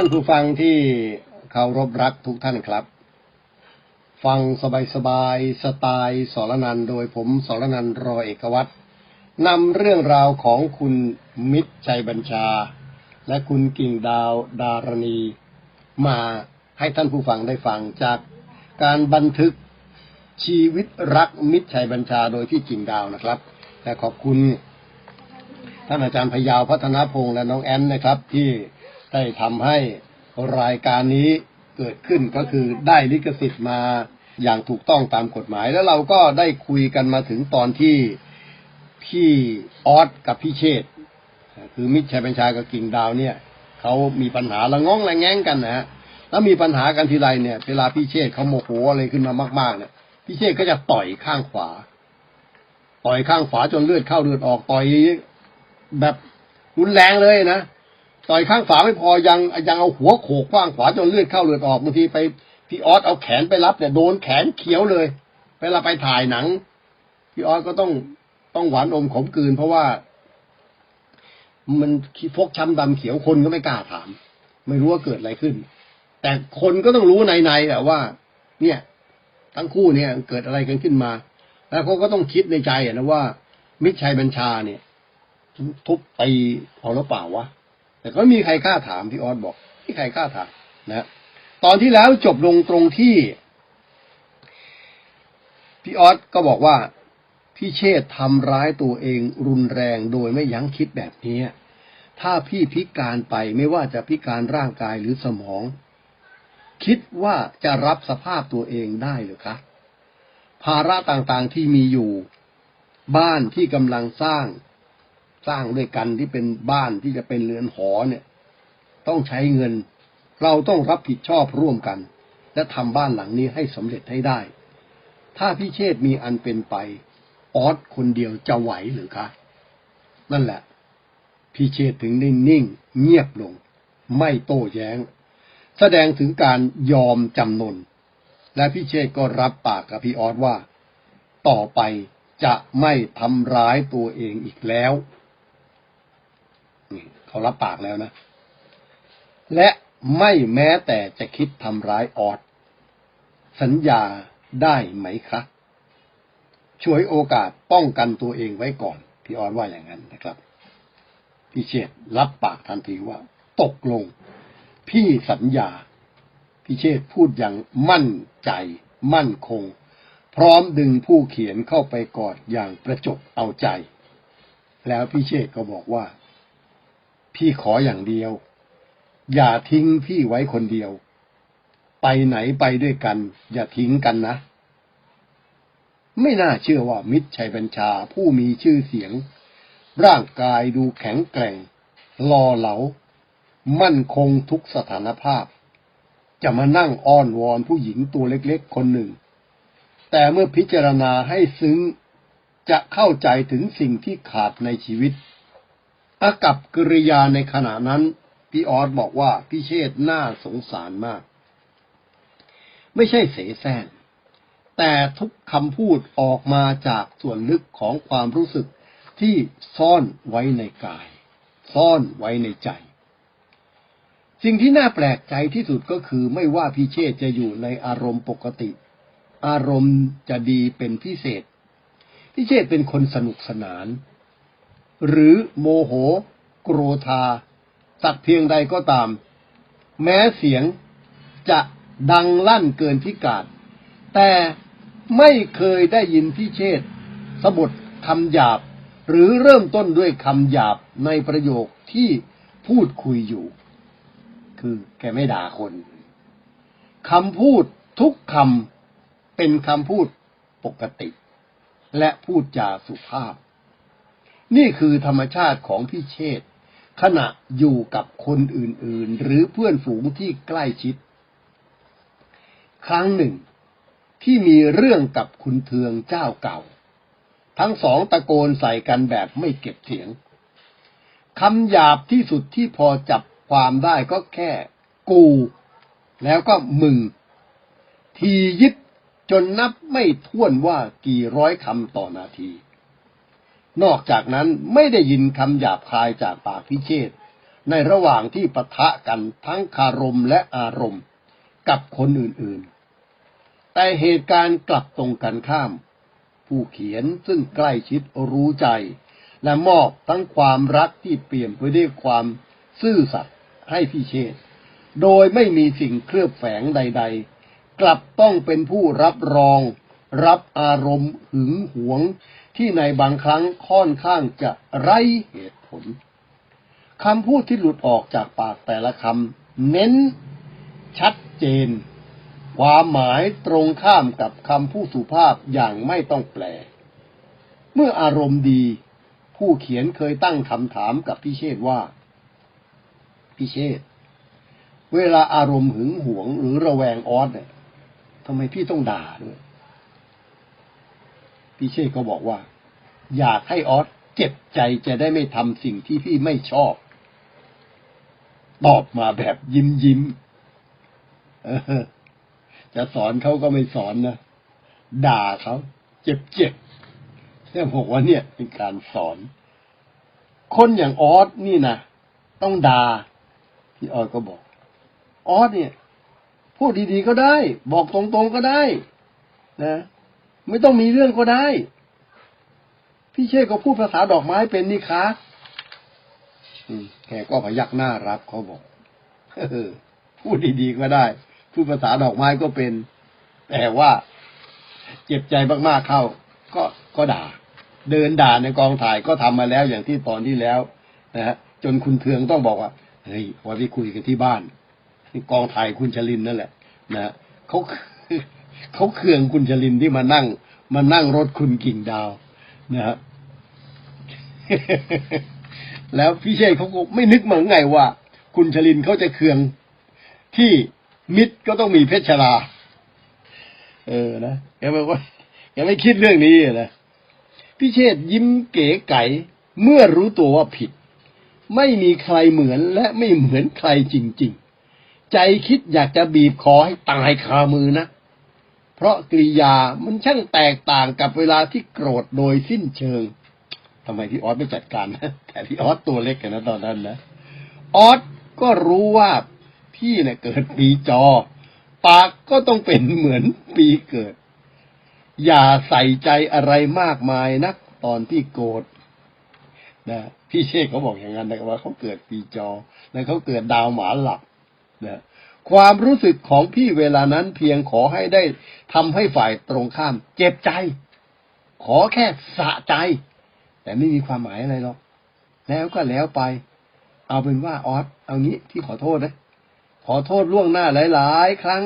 ท่านผู้ฟังที่เคารพรักทุกท่านครับ ฟังสบายๆสไตล์สรนันโดยผมสรนันรอเอกวัตรนำเรื่องราวของคุณมิตรชัยบัญชา และคุณกิ่งดาวดารณี มาให้ท่านผู้ฟังได้ฟังจากการบันทึกชีวิตรักมิตรชัยบัญชาโดยพี่กิ่งดาวนะครับและขอบคุณท่านอาจารย์พยาวพัฒนาพงษ์และน้องแอนนะครับ ที่ ได้ทำให้รายการนี้เกิดขึ้นก็คือได้ลิขสิทธิ์มาอย่างถูกต้องตามกฎหมาย แล้วเราก็ได้คุยกันมาถึงตอนที่พี่ออสกับพี่เชษ์คือมิตรชัยบัญชากับกิ่งดาวเนี่ยเขามีปัญหาละง้องละแง้งกันนะฮะแล้วมีปัญหากันทีไรเนี่ย เวลาพี่เชษ์เขาโมโหอะไรขึ้นมามากๆเนี่ยพี่เชษ์ก็จะต่อยข้างขวา ต่อยข้างขวาจนเลือดเข้าเลือดออกต่อยแบบรุนแรงเลยนะ ต่อยข้างฝาไม่พอยังยังเอาหัวโขกข้างขวาจนเลือดเข้าเลือดออกบางทีไปพี่ออสเอาแขนไปรับเนี่ยโดนแขนเขียวเลยเวลาไปถ่ายหนังพี่ออสก็ต้องต้องหวานอมขมกืน เพราะว่า มันฟกช้ำดำเขียวคนก็ไม่กล้าถาม ไม่รู้ว่าเกิดอะไรขึ้น แต่คนก็ต้องรู้ในในแหละว่า เนี่ย ทั้งคู่เนี่ยเกิดอะไรกันขึ้นมา แล้วเขาก็ต้องคิดในใจนะว่า มิชัยบัญชาเนี่ย ทุบตีเอาหรือเปล่าวะ แต่ก็ไม่มีใครกล้าถามพี่ออสบอกไม่มีใครกล้าถามนะตอนที่แล้วจบลงตรงที่ พี่ออสก็บอกว่าพี่เชษทำร้ายตัวเองรุนแรงโดยไม่ยั้งคิดแบบนี้ถ้าพี่พิการไปไม่ว่าจะพิการร่างกายหรือสมอง คิดว่าจะรับสภาพตัวเองได้หรือคะภาระต่างๆที่มีอยู่ บ้านที่กำลังสร้าง สร้างด้วยกันที่เป็นบ้านที่จะเป็นเรือนหอเนี่ย ต้องใช้เงิน เราต้องรับผิดชอบร่วมกัน และทำบ้านหลังนี้ให้สำเร็จให้ได้ ถ้าพี่เชษมีอันเป็นไป ออสคนเดียวจะไหวหรือคะ นั่นแหละ พี่เชษถึงได้นิ่ง เงียบลง ไม่โต้แย้ง แสดงถึงการยอมจำนน และพี่เชษก็รับปากกับพี่ออสว่า ต่อไปจะไม่ทำร้ายตัวเองอีกแล้ว เขารับปากแล้วนะ และไม่แม้แต่จะคิดทำร้ายออสสัญญาได้ไหมคะช่วยโอกาสป้องกันตัวเองไว้ก่อน พี่ออสว่าอย่างนั้นนะครับ พี่เชษรับปากทันทีว่า ตกลง พี่สัญญา พี่เชษพูดอย่างมั่นใจ มั่นคง พร้อมดึงผู้เขียนเข้าไปกอดอย่างประจบเอาใจ แล้วพี่เชษก็บอกว่า พี่ขออย่างเดียว อย่าทิ้งพี่ไว้คนเดียว ไปไหนไปด้วยกัน อย่าทิ้งกันนะ ไม่น่าเชื่อว่ามิตรชัยบัญชาผู้มีชื่อเสียง ร่างกายดูแข็งแกร่งหล่อเหลา มั่นคงทุกสถานภาพ จะมานั่งอ้อนวอนผู้หญิงตัวเล็กๆคนหนึ่ง แต่เมื่อพิจารณาให้ซึ้งจะเข้าใจถึงสิ่งที่ขาดในชีวิต อากับกิริยาในขณะนั้น พี่ออสบอกว่าพี่เชษน่าสงสารมาก ไม่ใช่เสแสร้งแต่ทุกคำพูดออกมาจากส่วนลึกของความรู้สึกที่ซ่อนไว้ในกาย ซ่อนไว้ในใจ สิ่งที่น่าแปลกใจที่สุดก็คือไม่ว่าพี่เชษจะอยู่ในอารมณ์ปกติ อารมณ์จะดีเป็นพิเศษ พี่เชษเป็นคนสนุกสนาน หรือโมโหโกรธา สักเพียงใดก็ตาม แม้เสียงจะดังลั่นเกินพิกาดแต่ไม่เคยได้ยินพี่เชษฐ์สะบดคำหยาบ หรือเริ่มต้นด้วยคำหยาบในประโยคที่พูดคุยอยู่ คือแกไม่ด่าคนคำพูดทุกคำเป็นคำพูดปกติ และพูดจาสุภาพ นี่คือธรรมชาติของพี่เชษฐ์ขณะอยู่กับคนอื่นๆ หรือเพื่อนฝูงที่ใกล้ชิด ครั้งหนึ่ง ที่มีเรื่องกับคุณเทืองเจ้าเก่า ทั้งสองตะโกนใส่กันแบบไม่เก็บเสียงคำหยาบที่สุดที่พอจับความได้ก็แค่ กู แล้วก็มึง ทียิบจนนับไม่ถ้วนว่ากี่ร้อยคำต่อนาที นอกจากนั้นไม่ได้ยินคำหยาบคายจากปากพิเชษในระหว่างที่ปะทะกันทั้งคารมและอารมณ์กับคนอื่นๆ แต่เหตุการณ์กลับตรงกันข้าม ผู้เขียนซึ่งใกล้ชิดรู้ใจ และมอบทั้งความรักที่เปลี่ยนไปด้วยความซื่อสัตย์ให้พิเชษ โดยไม่มีสิ่งเคลือบแฝงใด ๆ กลับต้องเป็นผู้รับรอง รับอารมณ์หึงหวง ที่ในบางครั้งค่อนข้างจะไร้เหตุผลคำพูดที่หลุดออกจากปากแต่ละคำเน้น ชัดเจน ความหมายตรงข้ามกับคำพูดสุภาพอย่างไม่ต้องแปล เมื่ออารมณ์ดี ผู้เขียนเคยตั้งคำถามกับพิเชษว่าพิเชษเวลาอารมณ์หึงหวงหรือระแวงออสเนี่ยทำไมพี่ต้องด่าด้วย พิเชษก็บอกว่า อยากให้ออสเจ็บใจจะได้ไม่ทำสิ่งที่พี่ไม่ชอบ ตอบมาแบบยิ้มยิ้มจะสอนเขาก็ไม่สอนนะ ด่าเขาเจ็บเจ็บแต่บอกว่าเนี่ยเป็นการสอน คนอย่างออสนี่นะต้องด่าพี่ออสก็บอกออสเนี่ยพูดดีๆก็ได้ บอกตรงๆก็ได้ นะ ไม่ต้องมีเรื่องก็ได้ พี่เชษก็พูดภาษาดอกไม้เป็นนี่คะแกก็พยักหน้ารับเขาบอกพูดดีๆก็ได้ พูดภาษาดอกไม้ก็เป็น แต่ว่าเจ็บใจมากๆเข้า ก็ก็ด่า เดินด่าในกองถ่ายก็ทำมาแล้วอย่างที่ตอนที่แล้วนะฮะจนคุณเทืองต้องบอกว่าเฮ้ยไว้ไปคุยกันที่บ้านกองถ่ายคุณชลินนั่นแหละ นะฮะเขา เขาเคืองคุณชลินที่มานั่ง มานั่งรถคุณกิ่งดาวนะฮะแล้วพี่เชษเขาก็ไม่นึกเหมือนไงว่า คุณชลินเขาจะเคืองที่มิตรก็ต้องมีเพชรลาเออนะแกบอกว่าแกไม่คิดเรื่องนี้นะพี่เชษยิ้มเก๋ไก่เมื่อรู้ตัวว่าผิด ไม่มีใครเหมือนและไม่เหมือนใครจริง ๆ ใจคิดอยากจะบีบคอให้ตายคามือนะ เพราะกริยามันช่างแตกต่างกับเวลาที่โกรธโดยสิ้นเชิงทำไมพี่ออสไม่จัดการนะแต่พี่ออสตัวเล็กกันนะตอนนั้นนะออสก็รู้ว่าพี่เนี่ยเกิดปีจอ ปากก็ต้องเป็นเหมือนปีเกิด อย่าใส่ใจอะไรมากมายนักตอนที่โกรธนะพี่เชษเขาบอกอย่างนั้นนะว่าเขาเกิดปีจอ และเขาเกิดดาวหมาหลับนะ ความรู้สึกของพี่เวลานั้นเพียงขอให้ได้ทำให้ฝ่ายตรงข้าม เจ็บใจ ขอแค่สะใจ แต่ไม่มีความหมายอะไรหรอก แล้วก็แล้วไป เอาเป็นว่าออสเอางี้ที่ขอโทษนะ ขอโทษล่วงหน้าหลาย ๆ ครั้ง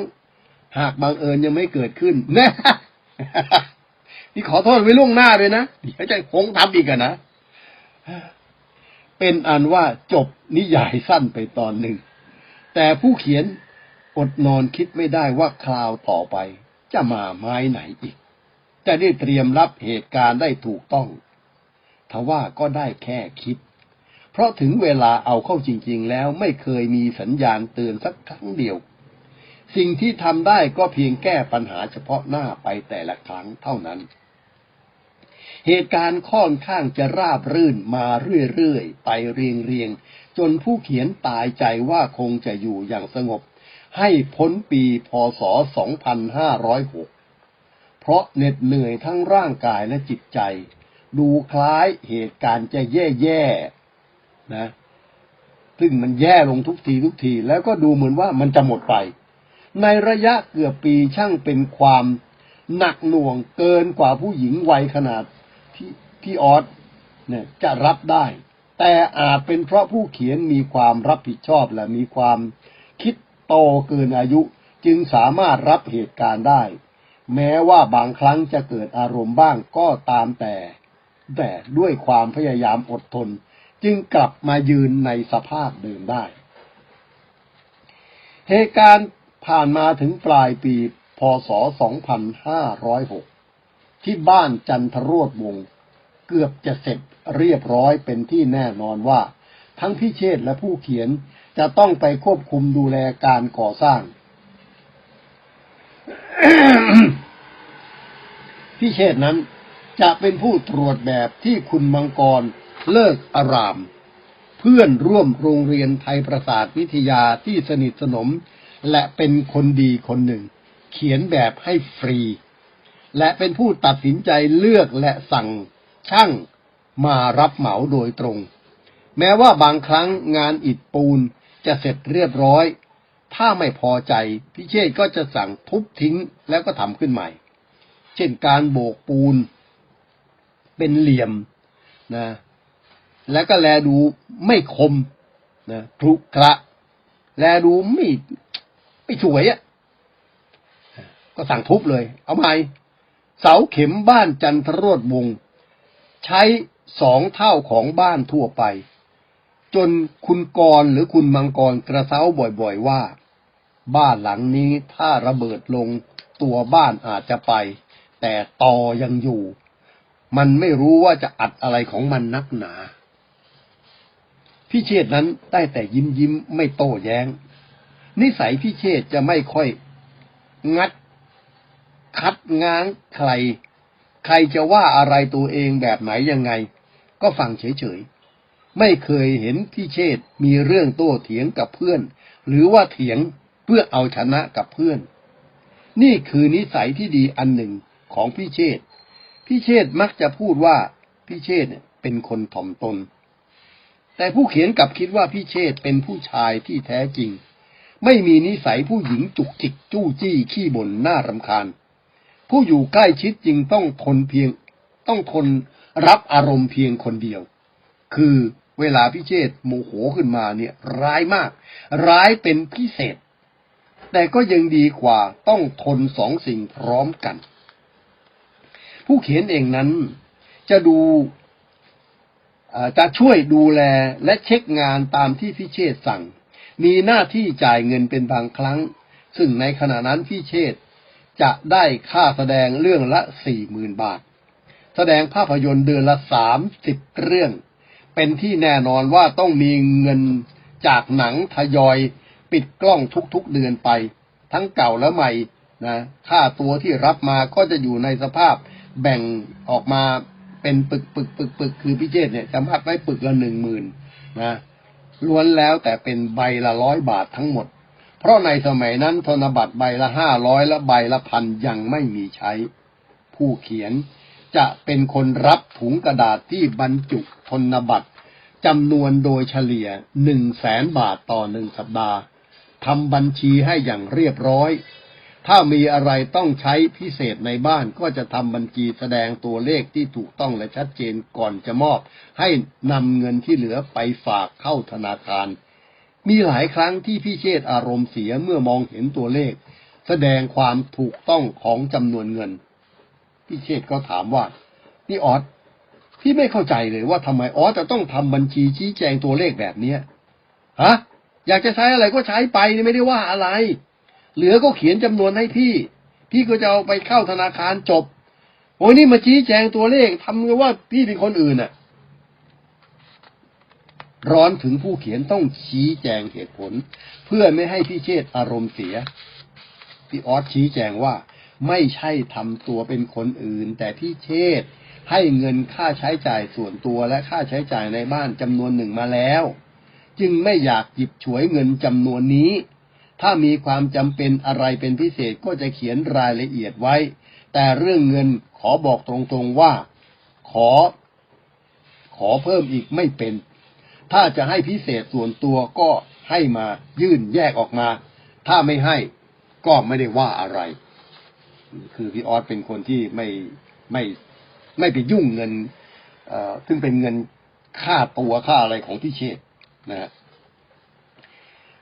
หากบังเอิญยังไม่เกิดขึ้นนะนี่ขอโทษไว้ล่วงหน้าเลยนะเดี๋ยวจะคงทำอีกอะนะเป็นอันว่าจบนิยายสั้นไปตอนหนึ่ง แต่ผู้เขียน อดนอนคิดไม่ได้ว่าคราวต่อไป จะมาไม้ไหนอีก จะได้เตรียมรับเหตุการณ์ได้ถูกต้องทว่าก็ได้แค่คิด เพราะถึงเวลาเอาเข้าจริง ๆ แล้วไม่เคยมีสัญญาณเตือนสักครั้งเดียว สิ่งที่ทำได้ก็เพียงแก้ปัญหาเฉพาะหน้าไปแต่ละครั้งเท่านั้น เหตุการณ์ค่อนข้างจะราบรื่นมาเรื่อยๆ ไปเรียงๆ จนผู้เขียนตายใจว่าคงจะอยู่อย่างสงบ ให้พ้นปีพศ 2506 เพราะเหน็ดเหนื่อยทั้งร่างกายและจิตใจ ดูคล้ายเหตุการณ์จะแย่ๆนะ ซึ่งมันแย่ลงทุกทีทุกทีแล้วก็ดูเหมือนว่ามันจะหมดไป ในระยะเกือบปีช่างเป็นความหนักหน่วงเกินกว่าผู้หญิงวัยขนาดที่ที่ออสเนี่ยจะรับได้ แต่อาจเป็นเพราะผู้เขียนมีความรับผิดชอบและมีความคิด โตเกินอายุจึงสามารถรับเหตุการณ์ได้ แม้ว่าบางครั้งจะเกิดอารมณ์บ้างก็ตามแต่ แต่ด้วยความพยายามอดทน จึงกลับมายืนในสภาพเดิมได้ เหตุการณ์ผ่านมาถึงปลายปี พศ 2506 ที่บ้านจันทรวดวงเกือบจะเสร็จเรียบร้อยเป็นที่แน่นอนว่า ทั้งพี่เชษและผู้เขียน จะต้องไปควบคุมดูแลการก่อสร้างพี่เชษนั้นจะเป็นผู้ตรวจแบบที่คุณมังกรเลิกอาราม เพื่อนร่วมโรงเรียนไทยประสาทวิทยาที่สนิทสนม และเป็นคนดีคนหนึ่ง เขียนแบบให้ฟรี และเป็นผู้ตัดสินใจเลือกและสั่งช่างมารับเหมาโดยตรง แม้ว่าบางครั้งงานอิฐปูน จะเสร็จเรียบร้อย ถ้าไม่พอใจพิเชษก็จะสั่งทุบทิ้งแล้วก็ทำขึ้นใหม่ เช่นการโบกปูน เป็นเหลี่ยมนะแล้วก็แลดูไม่คมนะครุกระแลดูไม่ไม่สวยอะ่ะก็สั่งทุบเลย เอาใหม่เสาเข็มบ้านจันทรวดวง ใช้สองเท่าของบ้านทั่วไป จนคุณกรหรือคุณมังกรกระเซ้าบ่อยๆว่า บ้านหลังนี้ถ้าระเบิดลงตัวบ้านอาจจะไป แต่ตอยังอยู่ มันไม่รู้ว่าจะอัดอะไรของมันนักหนาพี่เชษนั้นได้แต่ยิ้มยิ้มไม่โต้แย้ง นิสัยพี่เชษจะไม่ค่อย งัด คัดง้างใคร ใครจะว่าอะไรตัวเองแบบไหนยังไง ก็ฟังเฉยๆ ไม่เคยเห็นพี่เชษมีเรื่องโต้เถียงกับเพื่อน หรือว่าเถียงเพื่อเอาชนะกับเพื่อน นี่คือนิสัยที่ดีอันหนึ่งของพี่เชษพี่เชษมักจะพูดว่าพี่เชษเนี่ยเป็นคนถ่อมตน แต่ผู้เขียนกลับคิดว่าพี่เชษเป็นผู้ชายที่แท้จริง ไม่มีนิสัยผู้หญิงจุกจิกจู้จี้ขี้บ่นน่ารำคาญ ผู้อยู่ใกล้ชิดจริงต้องทนเพียง ต้องทนรับอารมณ์เพียงคนเดียว คือ เวลาพี่เชษโมโหขึ้นมาเนี่ยร้ายมาก ร้ายเป็นพิเศษ แต่ก็ยังดีกว่าต้องทนสองสิ่งพร้อมกัน ผู้เขียนเองนั้นจะดูจะช่วยดูแลและเช็คงานตามที่พี่เชษสั่ง มีหน้าที่จ่ายเงินเป็นบางครั้ง ซึ่งในขณะนั้นพี่เชษจะได้ค่าแสดงเรื่องละสี่หมื่นบาท แสดงภาพยนตร์เดือนละสามสิบเรื่อง เป็นที่แน่นอนว่าต้องมีเงินจากหนังทยอยปิดกล้องทุกๆเดือนไป ทั้งเก่าและใหม่นะค่าตัวที่รับมาก็จะอยู่ในสภาพแบ่งออกมาเป็นปึกปึกปึกปึกคือพิเชษเนี่ยจำพัดไว้ปึกละหนึ่งหมื่นนะล้วนแล้วแต่เป็นใบละร้อยบาททั้งหมด เพราะในสมัยนั้นธนบัตรใบละห้าร้อยและใบละพันยังไม่มีใช้ ผู้เขียน จะเป็นคนรับถุงกระดาษที่บรรจุธนบัตรจำนวนโดยเฉลี่ยหนึ่งแสนบาทต่อหนึ่งสัปดาห์ทำบัญชีให้อย่างเรียบร้อย ถ้ามีอะไรต้องใช้พิเศษในบ้านก็จะทำบัญชีแสดงตัวเลขที่ถูกต้องและชัดเจนก่อนจะมอบ ให้นำเงินที่เหลือไปฝากเข้าธนาคาร มีหลายครั้งที่พี่เชษอารมณ์เสียเมื่อมองเห็นตัวเลข แสดงความถูกต้องของจำนวนเงิน พี่เชษก็ถามว่านี่ออสพี่ไม่เข้าใจเลยว่าทำไมออสจะต้องทำบัญชีชี้แจงตัวเลขแบบเนี้ยฮะ อยากจะใช้อะไรก็ใช้ไปนี่ไม่ได้ว่าอะไร เหลือก็เขียนจำนวนให้พี่ พี่ก็จะเอาไปเข้าธนาคารจบ โอ้ยนี่มาชี้แจงตัวเลขทำกับว่าพี่เป็นคนอื่นน่ะร้อนถึงผู้เขียนต้องชี้แจงเหตุผล เพื่อไม่ให้พี่เชษอารมณ์เสีย พี่ออสชี้แจงว่า ไม่ใช่ทำตัวเป็นคนอื่น แต่พี่เชษฐ์ให้เงินค่าใช้จ่ายส่วนตัวและค่าใช้จ่ายในบ้านจำนวนหนึ่งมาแล้ว จึงไม่อยากหยิบฉวยเงินจำนวนนี้ ถ้ามีความจำเป็นอะไรเป็นพิเศษก็จะเขียนรายละเอียดไว้ แต่เรื่องเงินขอบอกตรงๆว่า ขอ ขอเพิ่มอีกไม่เป็น ถ้าจะให้พิเศษส่วนตัวก็ให้มายื่นแยกออกมา ถ้าไม่ให้ก็ไม่ได้ว่าอะไร คือพี่ออสเป็นคนที่ไม่ไม่ไม่ไปยุ่งเงิน เอ่อซึ่งเป็นเงินค่าตัวค่าอะไรของพี่เชษนะฮะ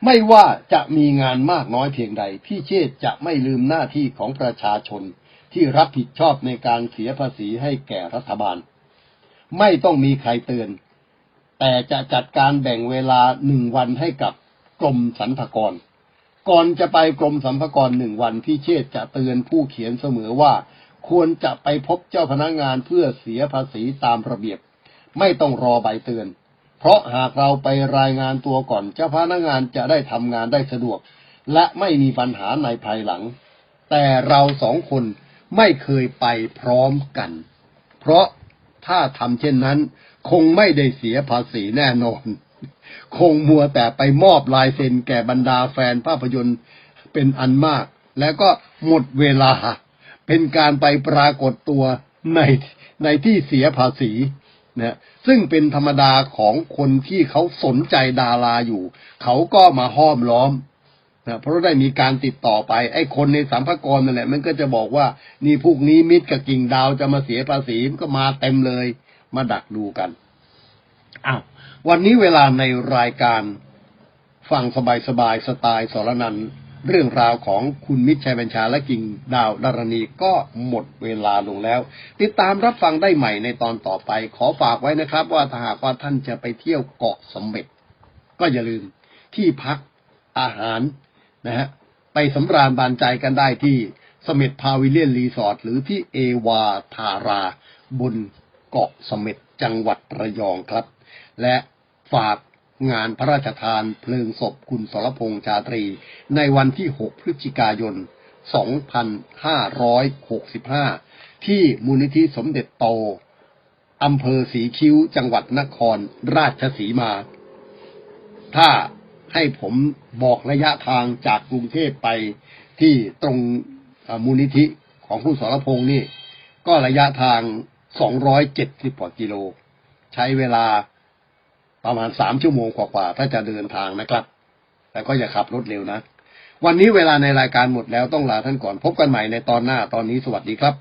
ไม่ว่าจะมีงานมากน้อยเพียงใด พี่เชษจะไม่ลืมหน้าที่ของประชาชนที่รับผิดชอบในการเสียภาษีให้แก่รัฐบาล ไม่ต้องมีใครเตือน แต่จะจัดการแบ่งเวลาหนึ่งวันให้กับกรมสรรพากร ก่อนจะไปกรมสรรพากรหนึ่งวันพี่เชษจะเตือนผู้เขียนเสมอว่า ควรจะไปพบเจ้าพนักงานเพื่อเสียภาษีตามระเบียบ ไม่ต้องรอใบเตือน เพราะหากเราไปรายงานตัวก่อนเจ้าพนักงานจะได้ทำงานได้สะดวก และไม่มีปัญหาในภายหลัง แต่เราสองคนไม่เคยไปพร้อมกัน เพราะถ้าทำเช่นนั้น คงไม่ได้เสียภาษีแน่นอน คงมัวแต่ไปมอบลายเซ็นแก่บรรดาแฟนภาพยนตร์เป็นอันมาก แล้วก็หมดเวลา เป็นการไปปรากฏตัวในในที่เสียภาษีนะซึ่งเป็นธรรมดาของคนที่เขาสนใจดาราอยู่ เขาก็มาห้อมล้อมนะเพราะได้มีการติดต่อไป ไอ้คนในสัมภากรนั่นแหละ มันก็จะบอกว่า นี่พวกนี้มิตรกับกิ่งดาวจะมาเสียภาษีมันก็มาเต็มเลย มาดักดูกันอ้าว วันนี้เวลาในรายการฟังสบายๆสไตล์สรนันเรื่องราวของคุณมิตรชัยบัญชาและกิ่งดาวดารณีก็หมดเวลาลงแล้ว ติดตามรับฟังได้ใหม่ในตอนต่อไป ขอฝากไว้นะครับ ว่าถ้าหากว่าท่านจะไปเที่ยวเกาะสมเด็จ ก็อย่าลืมที่พักอาหารนะฮะไปสำราญบานใจกันได้ที่สม็ดพาวิเลียนรีสอร์ทหรือที่เอวาทารา บนเกาะสม็ดจังหวัดระยองครับ และ ฝากงานพระราชทานเพลิงศพคุณสรพงษ์ชาตรี ในวันที่ 6 พฤศจิกายน 2565 ที่มูลนิธิสมเด็จโตอำเภอสีคิ้วจังหวัดนครราชสีมา ถ้าให้ผมบอกระยะทางจากกรุงเทพไปที่ตรงมูลนิธิของคุณสรพงษ์นี่ ก็ระยะทาง 270กว่ากิโล ใช้เวลา ประมาณสามชั่วโมงกว่าๆถ้าจะเดินทางนะครับ แต่ก็อย่าขับรถเร็วนะ วันนี้เวลาในรายการหมดแล้วต้องลาท่านก่อนพบกันใหม่ในตอนหน้าตอนนี้สวัสดีครับ